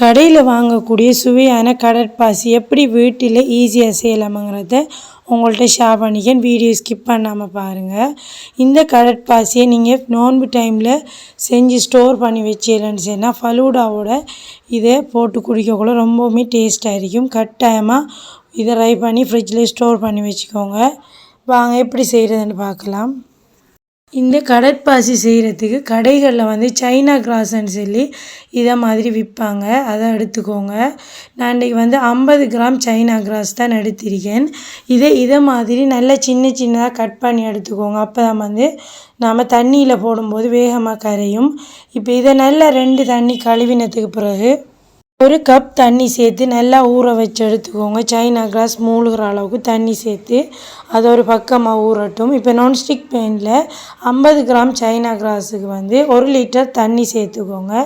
கடையில் வாங்கக்கூடிய சுவையான கடற்பாசி எப்படி வீட்டில் ஈஸியாக செய்யலாமாங்கிறத உங்கள்கிட்ட ஷேர் பண்ணிக்கேன் வீடியோ ஸ்கிப் பண்ணாமல் பாருங்கள் இந்த கடற்பாசியை நீங்கள் நோன்பு டைமில் செஞ்சு ஸ்டோர் பண்ணி வச்சிடலன்னு சொன்னால் ஃபலூடாவோட இதை போட்டு குடிக்கக்குள்ள ரொம்பவுமே டேஸ்ட்டாக இருக்கும். கட்டாயமாக இதை ரை பண்ணி ஃப்ரிட்ஜில் ஸ்டோர் பண்ணி வச்சுக்கோங்க. வாங்க எப்படி செய்கிறதுன்னு பார்க்கலாம். இந்த கடற்பாசி செய்கிறதுக்கு கடைகளில் வந்து சைனா கிராஸ்ன்னு சொல்லி இதை மாதிரி விற்பாங்க அதை எடுத்துக்கோங்க. நான் இன்றைக்கி வந்து ஐம்பது கிராம் சைனா கிராஸ் தான் எடுத்திருக்கேன். இதை இதை மாதிரி நல்லா சின்ன சின்னதாக கட் பண்ணி எடுத்துக்கோங்க. அப்போ தான் வந்து நாம் தண்ணியில் போடும்போது வேகமாக கரையும். இப்போ இதை நல்லா ரெண்டு தண்ணி கழுவினத்துக்கு பிறகு ஒரு கப் தண்ணி சேர்த்து நல்லா ஊற வச்சு எடுத்துக்கோங்க. சைனா கிளாஸ் மூழ்கிற அளவுக்கு தண்ணி சேர்த்து அது ஒரு பக்கமாக ஊறட்டும். இப்போ நான்ஸ்டிக் பேனில் ஐம்பது கிராம் சைனா கிராஸுக்கு வந்து ஒரு லிட்டர் தண்ணி சேர்த்துக்கோங்க.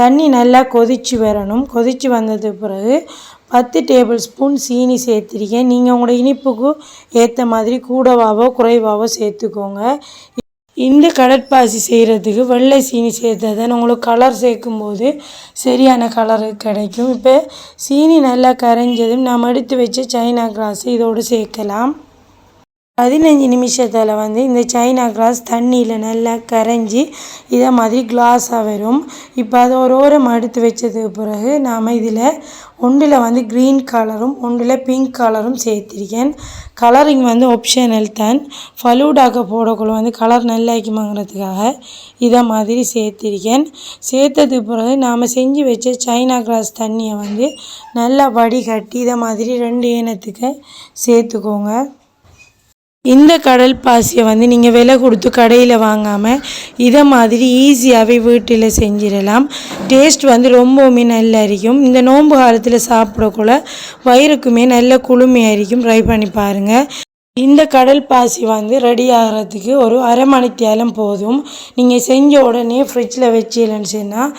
தண்ணி நல்லா கொதித்து வரணும். கொதித்து வந்தது பிறகு பத்து டேபிள் ஸ்பூன் சீனி சேர்த்துருக்கேன். நீங்கள் உங்களோட இனிப்புக்கு ஏற்ற மாதிரி கூடவாவோ குறைவாவோ சேர்த்துக்கோங்க. இந்த கடற்பாசி செய்கிறதுக்கு வெள்ளை சீனி சேர்த்தா உங்களுக்கு கலர் சேர்க்கும்போது சரியான கலர் கிடைக்கும். இப்போ சீனி நல்லா கரைஞ்சதும் நாம் எடுத்து வச்ச சைனா கிராஸ் இதோடு சேர்க்கலாம். பதினஞ்சு நிமிஷத்தில் வந்து இந்த சைனா கிளாஸ் தண்ணியில் நல்லா கரைஞ்சி இதை மாதிரி கிளாஸாக வரும். இப்போ அதை ஒரு ஓரம் அடுத்து வச்சதுக்கு பிறகு நாம் இதில் ஒன்றில் வந்து க்ரீன் கலரும் ஒன்றில் பிங்க் கலரும் சேர்த்திருக்கேன். கலரிங் வந்து ஆப்ஷனல் தான். ஃபலூடாக்க போடக்குள்ள வந்து கலர் நல்லாயிருக்குமாங்கிறதுக்காக இதை மாதிரி சேர்த்திருக்கேன். சேர்த்ததுக்கு பிறகு நாம் செஞ்சு வச்ச சைனா கிளாஸ் தண்ணியை வந்து நல்லா வடிகட்டி இதை மாதிரி ரெண்டு ஏனத்துக்கு சேர்த்துக்கோங்க. இந்த கடல் பாசியை வந்து நீங்கள் விலை கொடுத்து கடையில் வாங்காமல் இதை மாதிரி ஈஸியாகவே வீட்டில் செஞ்சிடலாம். டேஸ்ட் வந்து ரொம்பவுமே நல்லா இருக்கும். இந்த நோன்பு காலத்தில் சாப்பிடக்குள்ள வயிறுக்குமே நல்ல குளுமையாக இருக்கும். ட்ரை பண்ணி பாருங்கள் இந்த கடல் பாசி வந்து ரெடி ஆகிறதுக்கு ஒரு அரை மணித்தியாலம் போதும். நீங்கள் செஞ்ச உடனே ஃப்ரிட்ஜில் வச்சிடலன்னு சொன்னால்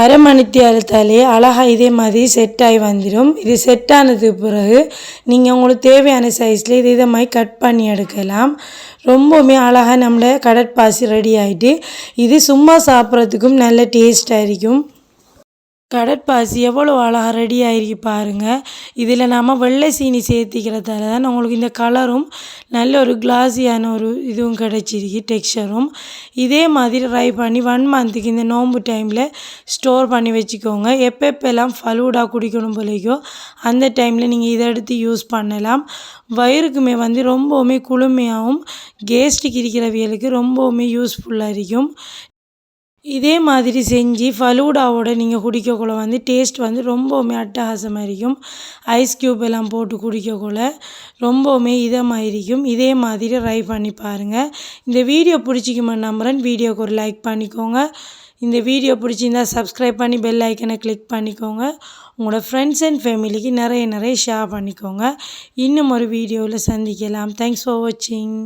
அரை மணித்தியாலத்தாலே அழகாக இதே மாதிரி செட் ஆகி வந்துடும் இது செட் ஆனதுக்கு பிறகு நீங்கள் உங்களுக்கு தேவையான சைஸில் இது இதை மாதிரி கட் பண்ணி எடுக்கலாம். ரொம்பவுமே அழகாக நம்மளை கடற்பாசி ரெடி ஆகிட்டு இது சும்மா சாப்பிட்றதுக்கும் நல்ல டேஸ்ட்டாக இருக்கும். கடற்பாசி எவ்வளோ அழகாக ரெடி ஆகிருக்கு பாருங்கள் இதில் நாம் வெள்ளை சீனி சேர்த்திக்கிறதால தான் உங்களுக்கு இந்த கலரும் நல்ல ஒரு கிளாஸியான ஒரு இதுவும் கிடச்சிருக்கு டெக்ஸ்டரும் இதே மாதிரி ட்ரை பண்ணி ஒன் மந்த்துக்கு இந்த நோம்பு டைமில் ஸ்டோர் பண்ணி வச்சுக்கோங்க. எப்பப்பெல்லாம் ஃபலூடா குடிக்கணும் போலைக்கோ அந்த டைமில் நீங்கள் இதை எடுத்து யூஸ் பண்ணலாம். வயிறுக்குமே வந்து ரொம்பவுமே குளுமையாகவும் கேஸ்ட்டுக்கு இருக்கிறவியலுக்கு ரொம்பவுமே யூஸ்ஃபுல்லாக இருக்கும். இதே மாதிரி செஞ்சு ஃபலூடாவோட நீங்கள் குடிக்கக்குள்ள வந்து டேஸ்ட் வந்து ரொம்பவுமே அட்டகாசமாக இருக்கும் ஐஸ் க்யூப் எல்லாம் போட்டு குடிக்கக்குள்ள ரொம்பவுமே இதமாக இருக்கும் இதே மாதிரி ட்ரை பண்ணி பாருங்கள் இந்த வீடியோ பிடிச்சிக்குமா நம்புகிறேன் வீடியோக்கு ஒரு லைக் பண்ணிக்கோங்க. இந்த வீடியோ பிடிச்சிருந்தா சப்ஸ்கிரைப் பண்ணி பெல் ஐக்கனை கிளிக் பண்ணிக்கோங்க. உங்களோட ஃப்ரெண்ட்ஸ் அண்ட் ஃபேமிலிக்கு நிறைய நிறைய ஷேர் பண்ணிக்கோங்க. இன்னும் ஒரு வீடியோவில் சந்திக்கலாம். தேங்க்ஸ் ஃபார் வாட்சிங்